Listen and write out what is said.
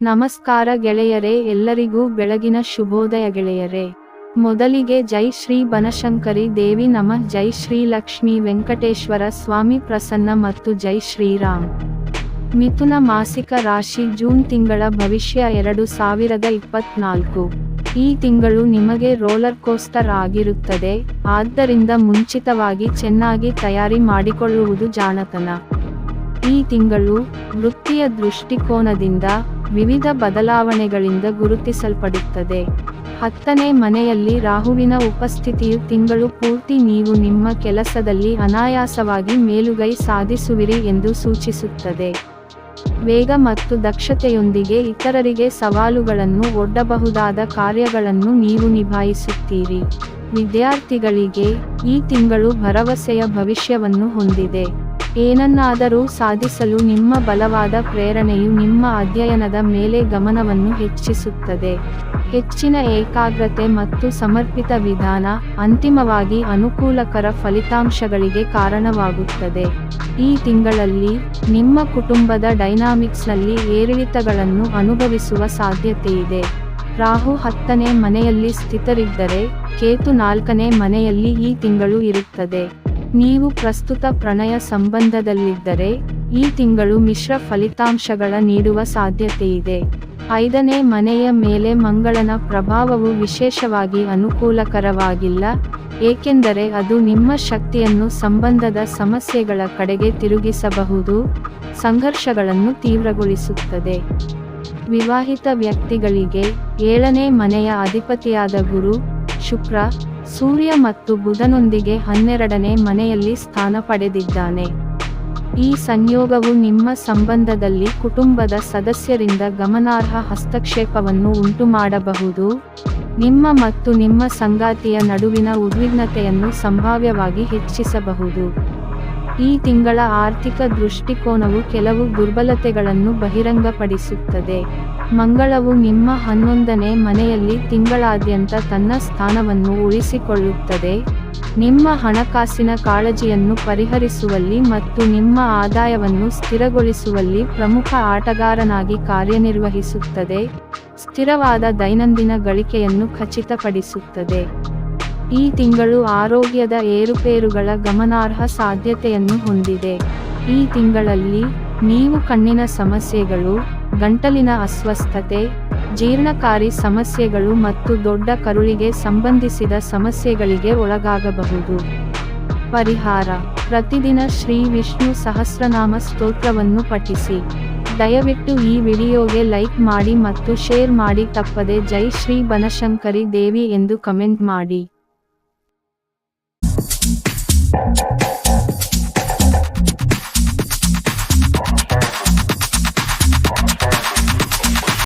ನಮಸ್ಕಾರ ಗೆಳೆಯರೇ, ಎಲ್ಲರಿಗೂ ಬೆಳಗಿನ ಶುಭೋದಯ ಗೆಳೆಯರೇ. ಮೊದಲಿಗೆ ಜೈ ಶ್ರೀ ಬನಶಂಕರಿ ದೇವಿ ನಮಃ. ಜೈ ಶ್ರೀ ಲಕ್ಷ್ಮೀ ವೆಂಕಟೇಶ್ವರ ಸ್ವಾಮಿ ಪ್ರಸನ್ನ ಮತ್ತು ಜೈ ಶ್ರೀರಾಮ್ ಮಿಥುನ ಮಾಸಿಕ ರಾಶಿ ಜೂನ್ ತಿಂಗಳ ಭವಿಷ್ಯ ಎರಡು ಸಾವಿರದ ಇಪ್ಪತ್ನಾಲ್ಕು. ಈ ತಿಂಗಳು ನಿಮಗೆ ರೋಲರ್ ಕೋಸ್ಟರ್ ಆಗಿರುತ್ತದೆ. ಆದ್ದರಿಂದ ಮುಂಚಿತವಾಗಿ ಚೆನ್ನಾಗಿ ತಯಾರಿ ಮಾಡಿಕೊಳ್ಳುವುದು ಜಾಣತನ. ಈ ತಿಂಗಳು ವೃತ್ತಿಯ ದೃಷ್ಟಿಕೋನದಿಂದ ವಿವಿಧ ಬದಲಾವಣೆಗಳಿಂದ ಗುರುತಿಸಲ್ಪಡುತ್ತದೆ. ಹತ್ತನೇ ಮನೆಯಲ್ಲಿ ರಾಹುವಿನ ಉಪಸ್ಥಿತಿಯು ತಿಂಗಳು ಪೂರ್ತಿ ನೀವು ನಿಮ್ಮ ಕೆಲಸದಲ್ಲಿ ಅನಾಯಾಸವಾಗಿ ಮೇಲುಗೈ ಸಾಧಿಸುವಿರಿ ಎಂದು ಸೂಚಿಸುತ್ತದೆ. ವೇಗ ಮತ್ತು ದಕ್ಷತೆಯೊಂದಿಗೆ ಇತರರಿಗೆ ಸವಾಲುಗಳನ್ನು ಒಡ್ಡಬಹುದಾದ ಕಾರ್ಯಗಳನ್ನು ನೀವು ನಿಭಾಯಿಸುತ್ತೀರಿ. ವಿದ್ಯಾರ್ಥಿಗಳಿಗೆ ಈ ತಿಂಗಳು ಭರವಸೆಯ ಭವಿಷ್ಯವನ್ನು ಹೊಂದಿದೆ. ಏನನ್ನಾದರೂ ಸಾಧಿಸಲು ನಿಮ್ಮ ಬಲವಾದ ಪ್ರೇರಣೆಯು ನಿಮ್ಮ ಅಧ್ಯಯನದ ಮೇಲೆ ಗಮನವನ್ನು ಹೆಚ್ಚಿಸುತ್ತದೆ. ಹೆಚ್ಚಿನ ಏಕಾಗ್ರತೆ ಮತ್ತು ಸಮರ್ಪಿತ ವಿಧಾನ ಅಂತಿಮವಾಗಿ ಅನುಕೂಲಕರ ಫಲಿತಾಂಶಗಳಿಗೆ ಕಾರಣವಾಗುತ್ತದೆ. ಈ ತಿಂಗಳಲ್ಲಿ ನಿಮ್ಮ ಕುಟುಂಬದ ಡೈನಾಮಿಕ್ಸ್ನಲ್ಲಿ ಏರಿಳಿತಗಳನ್ನು ಅನುಭವಿಸುವ ಸಾಧ್ಯತೆಯಿದೆ. ರಾಹು ಹತ್ತನೇ ಮನೆಯಲ್ಲಿ ಸ್ಥಿತರಿದ್ದರೆ, ಕೇತು ನಾಲ್ಕನೇ ಮನೆಯಲ್ಲಿ ಈ ತಿಂಗಳು ಇರುತ್ತದೆ. ನೀವು ಪ್ರಸ್ತುತ ಪ್ರಣಯ ಸಂಬಂಧದಲ್ಲಿದ್ದರೆ, ಈ ತಿಂಗಳು ಮಿಶ್ರ ಫಲಿತಾಂಶಗಳ ನೀಡುವ ಸಾಧ್ಯತೆಯಿದೆ. ಐದನೇ ಮನೆಯ ಮೇಲೆ ಮಂಗಳನ ಪ್ರಭಾವವು ವಿಶೇಷವಾಗಿ ಅನುಕೂಲಕರವಾಗಿಲ್ಲ, ಏಕೆಂದರೆ ಅದು ನಿಮ್ಮ ಶಕ್ತಿಯನ್ನು ಸಂಬಂಧದ ಸಮಸ್ಯೆಗಳ ಕಡೆಗೆ ತಿರುಗಿಸಬಹುದು, ಸಂಘರ್ಷಗಳನ್ನು ತೀವ್ರಗೊಳಿಸುತ್ತದೆ. ವಿವಾಹಿತ ವ್ಯಕ್ತಿಗಳಿಗೆ ಏಳನೇ ಮನೆಯ ಅಧಿಪತಿಯಾದ ಗುರು ಶುಕ್ರ, ಸೂರ್ಯ ಮತ್ತು ಬುಧನೊಂದಿಗೆ ಹನ್ನೆರಡನೇ ಮನೆಯಲ್ಲಿ ಸ್ಥಾನ ಪಡೆದಿದ್ದಾನೆ. ಈ ಸಂಯೋಗವು ನಿಮ್ಮ ಸಂಬಂಧದಲ್ಲಿ ಕುಟುಂಬದ ಸದಸ್ಯರಿಂದ ಗಮನಾರ್ಹ ಹಸ್ತಕ್ಷೇಪವನ್ನು ಉಂಟುಮಾಡಬಹುದು. ನಿಮ್ಮ ಮತ್ತು ನಿಮ್ಮ ಸಂಗಾತಿಯ ನಡುವಿನ ಉದ್ವಿಗ್ನತೆಯನ್ನು ಸಂಭಾವ್ಯವಾಗಿ ಹೆಚ್ಚಿಸಬಹುದು. ಈ ತಿಂಗಳ ಆರ್ಥಿಕ ದೃಷ್ಟಿಕೋನವು ಕೆಲವು ದುರ್ಬಲತೆಗಳನ್ನು ಬಹಿರಂಗಪಡಿಸುತ್ತದೆ. ಮಂಗಳವು ನಿಮ್ಮ ಹನ್ನೊಂದನೇ ಮನೆಯಲ್ಲಿ ತಿಂಗಳಾದ್ಯಂತ ತನ್ನ ಸ್ಥಾನವನ್ನು ಉಳಿಸಿಕೊಳ್ಳುತ್ತದೆ. ನಿಮ್ಮ ಹಣಕಾಸಿನ ಕಾಳಜಿಯನ್ನು ಪರಿಹರಿಸುವಲ್ಲಿ ಮತ್ತು ನಿಮ್ಮ ಆದಾಯವನ್ನು ಸ್ಥಿರಗೊಳಿಸುವಲ್ಲಿ ಪ್ರಮುಖ ಆಟಗಾರನಾಗಿ ಕಾರ್ಯನಿರ್ವಹಿಸುತ್ತದೆ. ಸ್ಥಿರವಾದ ದೈನಂದಿನ ಗಳಿಕೆಯನ್ನು ಖಚಿತಪಡಿಸುತ್ತದೆ. ಈ ತಿಂಗಳು ಆರೋಗ್ಯದ ಏರುಪೇರುಗಳ ಗಮನಾರ್ಹ ಸಾಧ್ಯತೆಯನ್ನು ಹೊಂದಿದೆ. ಈ ತಿಂಗಳಲ್ಲಿ ನೀವು ಕಣ್ಣಿನ ಸಮಸ್ಯೆಗಳು, ಗಂಟಲಿನ ಅಸ್ವಸ್ಥತೆ, ಜೀರ್ಣಕಾರಿ ಸಮಸ್ಯೆಗಳು ಮತ್ತು ದೊಡ್ಡ ಕರುಳಿಗೆ ಸಂಬಂಧಿಸಿದ ಸಮಸ್ಯೆಗಳಿಗೆ ಒಳಗಾಗಬಹುದು. ಪರಿಹಾರ, ಪ್ರತಿದಿನ ಶ್ರೀ ವಿಷ್ಣು ಸಹಸ್ರನಾಮ ಸ್ತೋತ್ರವನ್ನು ಪಠಿಸಿ. ದಯವಿಟ್ಟು ಈ ವಿಡಿಯೋಗೆ ಲೈಕ್ ಮಾಡಿ ಮತ್ತು ಶೇರ್ ಮಾಡಿ ತಪ್ಪದೆ ಜೈ ಶ್ರೀ ಬನಶಂಕರಿ ದೇವಿ ಎಂದು ಕಮೆಂಟ್ ಮಾಡಿ. Thank you.